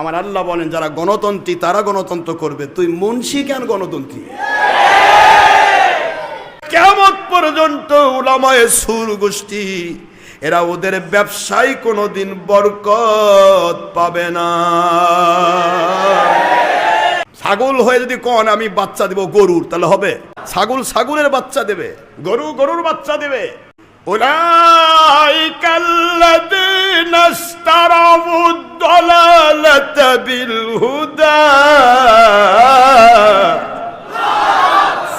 আমার আল্লাহ বলেন, যারা গণতন্ত্রী, তারা গণতন্ত্র করবে। তুই মুন্সি কেন গণতন্ত্রী? কেমন পর্যন্ত উলামায় সুর গোষ্ঠী, এরা ওদের ব্যবসায় কোনোদিন বরকত পাবে না। ছাগল হয়ে যদি কন, আমি বাচ্চা দেব গরুর, তাহলে হবে? ছাগল ছাগলের বাচ্চা দেবে, গরু গরুর বাচ্চা দেবে। ওলা কাল্লা الذين اشتروا الضلالة بالهدى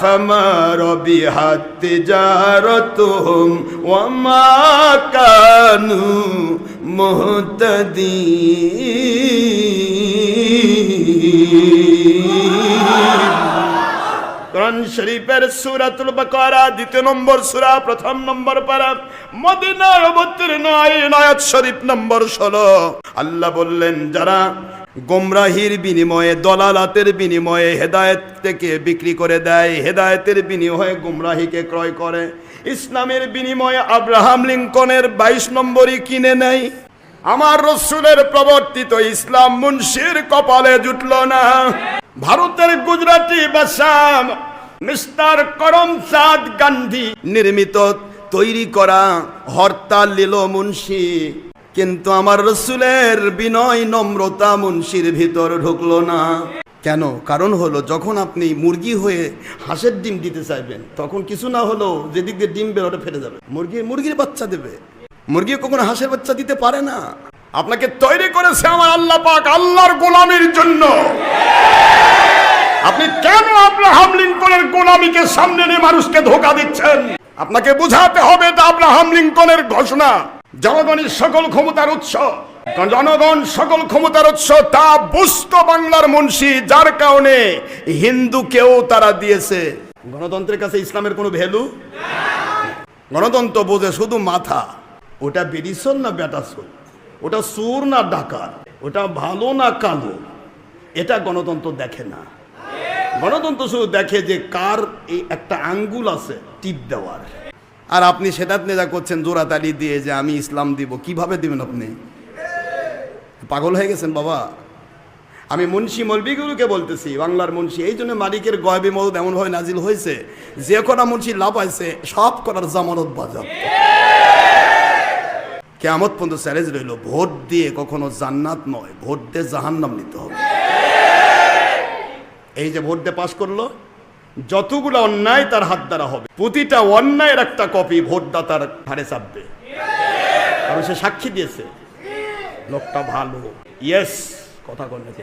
فما ربحت تجارتهم وما كانوا مهتدين কোরআন শরীফের সূরাতুল বাকারা, দ্বিতীয় নম্বর সূরা, প্রথম নম্বর পারা, মদিনার অবতীর্ণ আইন আয়াত শরীফ নম্বর 16 আল্লাহ বললেন, যারা গোমরাহির বিনিময়ে, দলালাতের বিনিময়ে হেদায়েত থেকে বিক্রি করে দেয়, হেদায়েতের বিনিময়ে গোমরাহিকে ক্রয় করে, ইসলামের বিনিময়ে আব্রাহাম লিঙ্কনের বাইশ নম্বরই কিনে নেয়। আমার রসুলের প্রবর্তিত ইসলাম মুন্সির কপালে জুটল না। ভারতের গুজরাটি বাসাম মিস্টার করমচাঁদ গান্ধী। নির্মিত, তৈরি করা হরতাল লিল মুন্সি। কিন্তু আমার রসুলের বিনয় নম্রতা মুন্সির ভিতর ঢুকলো না। কেন? কারণ হলো, যখন আপনি মুরগি হয়ে হাঁসের ডিম দিতে চাইবেন, তখন কিছু না হলেও যেদিক দিয়ে ডিম বেরোটা ফেটে যাবে। মুরগি মুরগির বাচ্চা দেবে। মুরগি কখনো হাঁসের বাচ্চা দিতে পারে না। আপনাকে তৈরি করেছে আমার আল্লাহ পাক আল্লাহর গোলামির জন্য। আপনি কেন আব্রাহাম লিঙ্কনের গোলামিকে সামনে নিয়ে মানুষকে ধোকা দিচ্ছেন। আপনাকে বুঝাতে হবে এটা আব্রাহাম লিঙ্কনের ঘোষণা। জনগণের সকল ক্ষমতার উৎস। জনগণ সকল ক্ষমতার উৎস, তা বুঝত বাংলার মুন্সি, যার কারণে হিন্দুকেও তারা দিয়েছে। গণতন্ত্রের কাছে ইসলামের কোনো ভ্যালু? গণতন্ত্র বোঝে শুধু মাথা। ওটা বেরিসন না বেটাসন ওটা সুর না ডাকাত? ওটা ভালো না কালো? এটা গণতন্ত্র দেখে না। গণতন্ত্র শুধু দেখে যে কার এই একটা আঙ্গুল আছে, টিপ দেওয়ার। আর আপনি সেটা নেজা করছেন জোরাতালি দিয়ে যে আমি ইসলাম দিব, কীভাবে দিবেন আপনি? পাগল হয়ে গেছেন বাবা। আমি মুন্সি মলবিগুলোকে বলতেছি, বাংলার মুন্সি, এই জন্য মালিকের গয়বি মদত এমনভাবে নাজিল হয়েছে, যে কটা মুন্সি লাভ আছে সব করার জামানত বাজাব কেমত পর্যন্ত চ্যালেঞ্জ রইল, ভোট দিয়ে কখনো জান্নাত নয়, ভোট দিয়ে জাহান্নাম নিতে হবে। এই যে ভোট দিয়ে পাশ করল, যতগুলো অন্যায় তার হাত দ্বারা হবে। প্রতিটা অন্যায়ের একটা কপি ভোটদাতার হারে চাপবে। কারণ সে সাক্ষী দিয়েছে। লোকটা ভালো। ইয়েস কথা নাকি?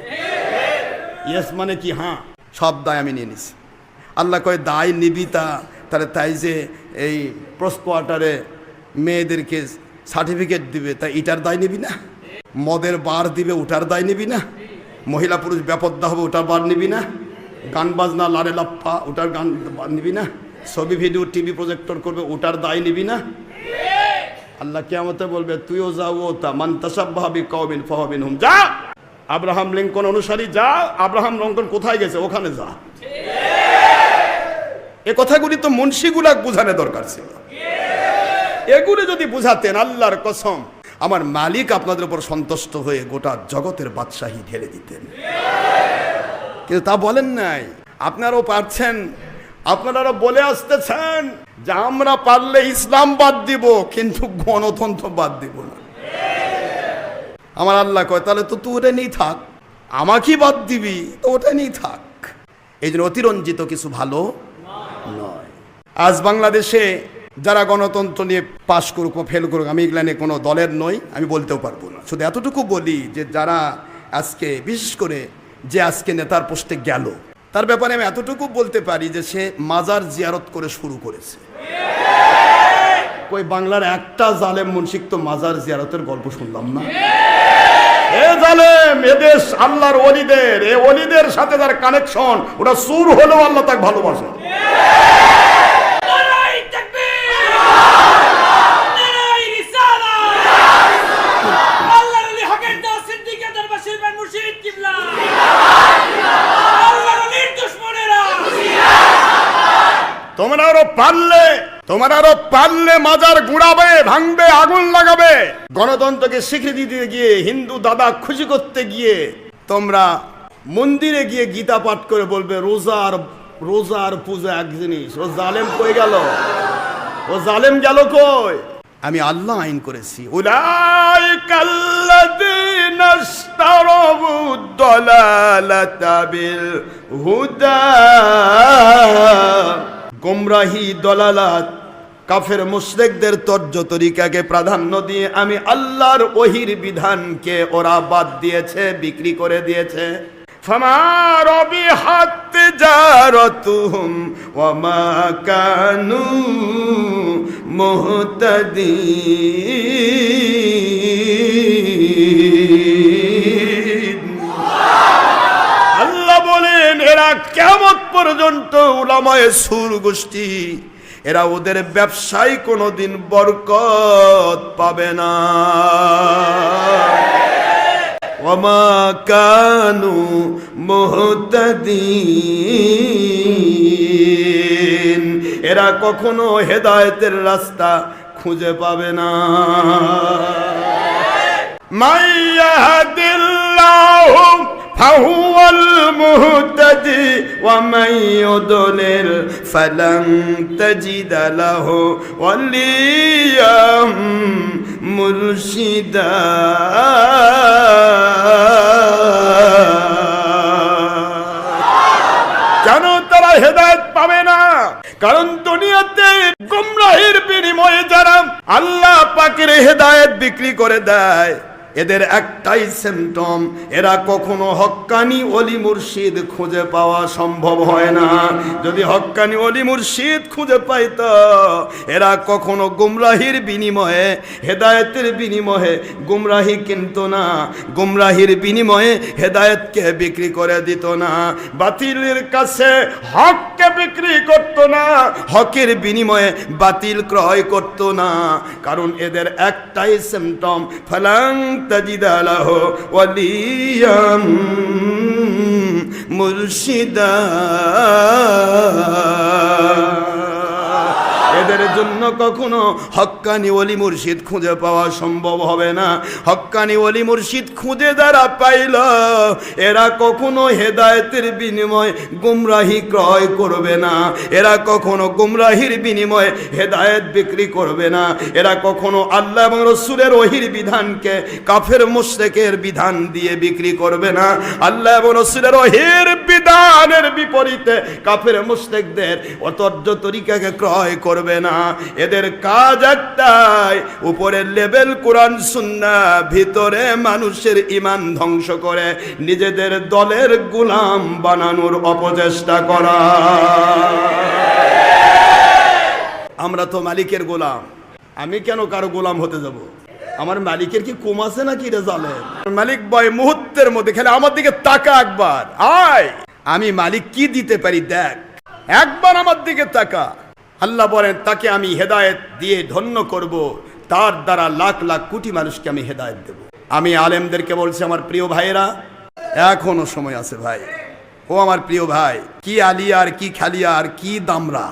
ইয়েস মানে কি? হ্যাঁ সব দায় আমি নিয়ে নিছি। আল্লাহ কয়, দায় নিবি তা। তাহলে তাই যে এই প্রস কোয়ার্টারে মেয়েদেরকে সার্টিফিকেট দিবে, তা এটার দায় নিবি না? মদের বার দিবে, ওটার দায় নিবি না? মহিলা পুরুষ ব্যাপদ্দা হবে, ওটার বার নিবি না? গান বাজনা, লারে লাপ্পা, ওটার গান নিবি না? ছবি, ভিডিও, টিভি প্রজেক্টর করবে, ওটার দায় নিবি না? আল্লাহ কেমতে বলবে, তুইও যা, ও তা। মান তাসাব্বাহাবি কওমিন ফাহাবিন হুম যা! আব্রাহাম লিঙ্কন অনুসারী, যা! আব্রাহাম লিঙ্কন কোথায় গেছে? ওখানে যা। এ কথাগুলি তো মুন্সিগুলা বুঝানো দরকার ছিল। এগুলি যদি বুঝাতেন, আল্লাহর কসম, আমার মালিক আপনাদের উপর সন্তুষ্ট হয়ে গোটা জগতের বাদশাহী ঢেলে দিতেন। কিন্তু তা বলেন নাই। আপনারাও পারছেন। আপনারা বলে আসতেছেন যে আমরা পারলে ইসলাম বাদ দিব, কিন্তু গণতন্ত্র বাদ দিব না। আমার আল্লাহ কয়, তাহলে তো তুই ওটা নেই থাক। আমাকে বাদ দিবি, তো ওটা নেই থাক। এই জন্য অতিরঞ্জিত কিছু ভালো নয়। আজ বাংলাদেশে যারা গণতন্ত্র নিয়ে পাশ করুক বা ফেল করুক, আমি এগুলা নিয়ে কোনো দলের নই, আমি বলতেও পারব না। শুধু এতটুকু বলি যে যারা আজকে বিশেষ করে যে আজকে নেতার পোস্টে গেল। তার ব্যাপারে আমি এতটুকু বলতে পারি যে সে মাজার জিয়ারত করে শুরু করেছে। কই বাংলার একটা জালেম মুন্সিক তো মাজার জিয়ারতের গল্প শুনলাম না? এ জালেম এদেশ আল্লাহর অলিদের এ অলিদের সাথে তার কানেকশন ওটা সুর হলেও আল্লাহ তাকে ভালোবাসে। তোমরা আরও পারলে তোমার আরও পারলে মাজার গুড়াবে, ভাঙবে, আগুন লাগাবে। গণতন্ত্রকে স্বীকৃতি দিতে গিয়ে হিন্দু দাদা খুশি করতে গিয়ে তোমরা মন্দিরে গিয়ে গীতা পাঠ করে বলবে, রোজার রোজার পূজা এক জিনিস। ও জালেম কই গেল? ও জালেম গেল কই? আমি আল্লাহ আইন করেছি। উলাইকাল্লাযীনা ইশতারাবু দালালাতা বিল হুদা গোমরাহি দলালাত কাফের মুশরিকদের তর্জ তরিকাকে প্রাধান্য দিয়ে আমি আল্লাহর ওহির বিধানকে ওরা বাদ দিয়েছে বিক্রি করে দিয়েছে فما ربحت تجارتهم وما كانوا مهتدين এরা কেমন পর্যন্ত উলামায় সুর গোষ্ঠী? এরা ওদের ব্যবসায় কোনোদিন বরকত পাবে না। ওমা কানু মোহতাদি এরা কখনো হেদায়তের রাস্তা খুঁজে পাবে না। মাইয়া মাইয়াদিল্লাহ فهو المهتدي ومن يضلل فلن تجد له وليا مرشدا কেন তারা হেদায়েত পাবে না কারণ দুনিয়াতে গুমরাহির বিনিময়ে যারা আল্লাহ পাকের হেদায়েত বিক্রি করে দেয় এদের একটাই সিমটম এরা কখনো হক্কানি অলি মুর্শিদ খুঁজে পাওয়া সম্ভব হয় না। যদি হক্কানি অলি মুর্শিদ খুঁজে পাইত, এরা কখনো গুমরাহির বিনিময়ে, হেদায়েতের বিনিময়ে, গুমরাহি কিনত না, গুমরাহির বিনিময়ে হেদায়েতকে বিক্রি করে দিত না। বাতিলের কাছে হককে বিক্রি করত না, হকের বিনিময়ে বাতিল ক্রয় করত না। কারণ এদের একটাই সিমটম ফলাং تجد له وليا مرشدا. এদের জন্য কখনো হক্কানি অলি মুর্শিদ খুঁজে পাওয়া সম্ভব হবে না। হক্কানি অলি মুর্শিদ খুঁজে দ্বারা পাইল, এরা কখনো হেদায়েতের বিনিময় গুমরাহি ক্রয় করবে না। এরা কখনো গুমরাহির বিনিময়ে হেদায়েত বিক্রি করবে না। এরা কখনো আল্লাহ এবং রসুলের ওহির বিধানকে কাফের মুশরিকের বিধান দিয়ে বিক্রি করবে না। আল্লাহ এবং রসুলের ওহির বিধানের বিপরীতে কাফের মুশরিকদের অতর্য তরিকাকে ক্রয় করবে না। এদের কাজ একটাই, উপরের লেভেল কোরআন সুন্না, ভিতরে মানুষের ইমান ধ্বংস করে নিজেদের দলের গোলাম বানানোর অপচেষ্টা করা। আমরা তো মালিকের গোলাম। আমি কেন কারও গোলাম হতে যাব? আমার মালিকের কি কম আছে নাকি রে জালে মালিক বয় মুহূর্তের মধ্যে খেলে আমার দিকে তাকা একবার। আয়! আমি মালিক কি দিতে পারি দেখ। একবার আমার দিকে তাকা। আল্লাহ বলেন, তাকে আমি হেদায়েত দিয়ে ধন্য করব। তার দ্বারা লাখ লাখ কোটি মানুষকে আমি হেদায়েত দেব। আমি আলেমদেরকে বলছি, আমার প্রিয় ভাইয়েরা, এখনও সময় আছে ভাই। ও আমার প্রিয় ভাই, কি আলিয়ার, কি খালিয়ার, কি দামরা?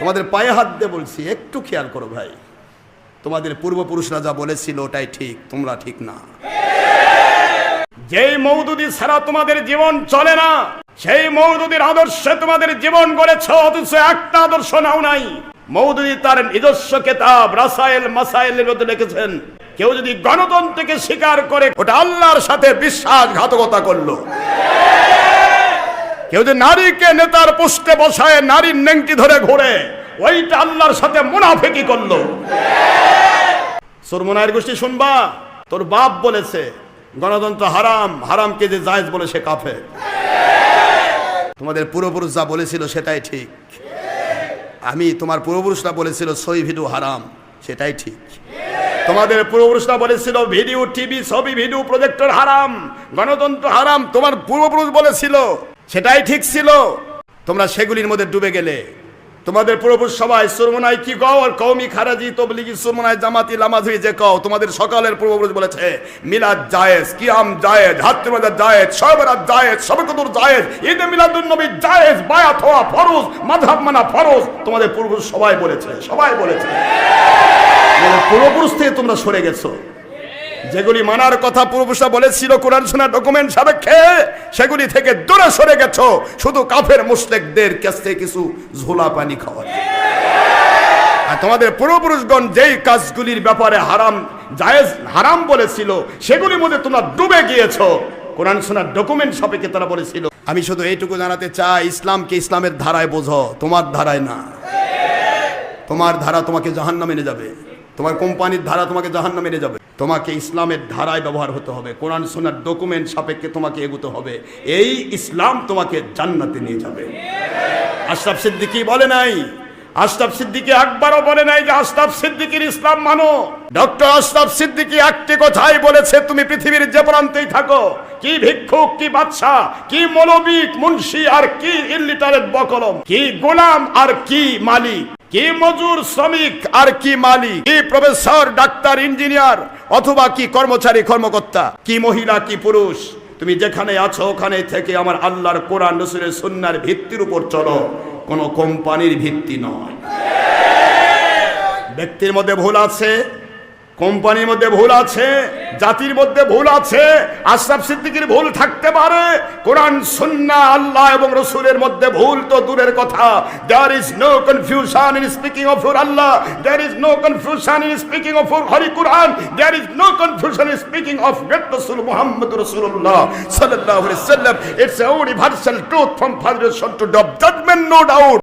তোমাদের পায়ে হাত দিয়ে বলছি, একটু খেয়াল করো ভাই। তোমাদের পূর্বপুরুষরা যা বলেছিল, ওটাই ঠিক, তোমরা ঠিক না। যেই মৌদুদি ছাড়া তোমাদের জীবন চলে না। সেই মৌদুদির আদর্শে তোমাদের জীবন গড়েছ, অথচ একটা আদর্শ নাও নাই। মৌদুদি তার নিজস্ব কেতাব, রাসায়েল মাসাইলের মধ্যে লিখেছেন। কেউ যদি গণতন্ত্রকে স্বীকার করে, ওটা আল্লাহর সাথে বিশ্বাসঘাতকতা করল। কেউ যদি নারীকে নেতার পুষ্টে বসায়, নারীর নেংটি ধরে ঘোরে, ওইটা আল্লাহর সাথে মুনাফেকি করল। সুরমনায়ের গোষ্ঠী শুনবা, তোর বাপ বলেছে, গণতন্ত্র হারাম, হারামকে যে জায়েজ বলে সে কাফে তোমাদের পূর্বপুরুষ যা বলেছিল, সেটাই ঠিক। আমি তোমার পূর্বপুরুষরা বলেছিল সই ভিডিও হারাম। সেটাই ঠিক। তোমাদের পূর্বপুরুষরা বলেছিল, ভিডিও, টিভি, ছবি, ভিডিও, প্রজেক্টর হারাম। গণতন্ত্র হারাম, তোমার পূর্বপুরুষ বলেছিল, সেটাই ঠিক ছিল। তোমরা সেগুলির মধ্যে ডুবে গেলে। তোমাদের পূর্বপুরুষ সবাই সুরমনাই কি কও? আর কৌমি খারাজি তবলিগি সুরমনাই জামাতি লামাজুই যে কও? তোমাদের সকালের পূর্বপুরুষ বলেছে, মিলাদ জায়েজ, কিয়াম জায়েজ হাত্তে মাজার জায়েজ সবরাত জায়েজ সবকতুর জায়েজ, ঈদে মিলাদুন নবী জায়েজ বায়াত হওয়া ফরজ, মাযহাব মানা ফরজ। তোমাদের পূর্বপুরুষ সবাই বলেছে সবাই বলেছে। পূর্বপুরুষ থেকে তোমরা সরে গেছো। যেগুলি মানার কথা পূর্বপুরুষরা বলেছিল, কোরআন শোনা ডকুমেন্ট সাপেক্ষে, সেগুলি থেকে দূরে সরে গেছো। শুধু কাফের মুশরিকদের কাছ কিছু ঝোলা পানি খাওয়ার আর তোমাদের পূর্বপুরুষগণ যেই কাজগুলির ব্যাপারে হারাম, জায়েজ, হারাম বলেছিল, সেগুলির মধ্যে তোমরা ডুবে গিয়েছো। কোরআন শোনার ডকুমেন্ট সাপেক্ষে তারা বলেছিল, আমি শুধু এইটুকু জানাতে চাই, ইসলামকে ইসলামের ধারায় বোঝো, তোমার ধারায় না। তোমার ধারা তোমাকে জাহান্নামে নিয়ে যাবে। তোমার কোম্পানির ধারা তোমাকে জাহান্ন মেনে যাবে। তোমাকে ইসলামের ধারায় ব্যবহার হতে হবে। কোরআন সোনার ডকুমেন্ট সাপেক্ষে তোমাকে এগুতে হবে। এই ইসলাম তোমাকে জান্নাতে নিয়ে যাবে। আশরাফ সিদ্দিকি বলে নাই আশরাফ সিদ্দিকী একবারও বলে নাই যে আশরাফ সিদ্দিকীর ইসলাম মানো। ডক্টর আশরাফ সিদ্দিকী একটি কথাই বলেছে, তুমি পৃথিবীর যে প্রান্তেই থাকো, কি ভিক্ষুক, কি বাদশা কি মৌলবিক মুন্সি, আর কি ইলিটারেট বকলম, কি গোলাম, আর কি মালিক, কি মজুর শ্রমিক, আর কি মালিক, কি প্রফেসর, ডাক্তার, ইঞ্জিনিয়ার, অথবা কি কর্মচারী, কর্মকর্তা, কি মহিলা, কি পুরুষ তুমি যেখানে আছো ওখানে থেকে আমার আল্লাহর কোরআন, রসুলের সুন্নার ভিত্তির উপর চলো। কোনো কোম্পানির ভিত্তি নয়। ব্যক্তির মধ্যে ভুল আছে কোম্পানির মধ্যে ভুল আছে, জাতির মধ্যে ভুল আছে, আশরাফ সিদ্দিকির ভুল থাকতে পারে। কোরআন, সুন্না, আল্লাহ এবং রসুলের মধ্যে ভুল তো দূরের কথা। There is no confusion in speaking of your Allah there is no confusion in speaking of your Hari Quran there is no confusion in speaking of great রসুল মুহাম্মদ রসুল্লাহ সাল্লাল্লাহু আলাইহি ওয়াসাল্লাম it's truth from Father to Son to the judgment, no doubt.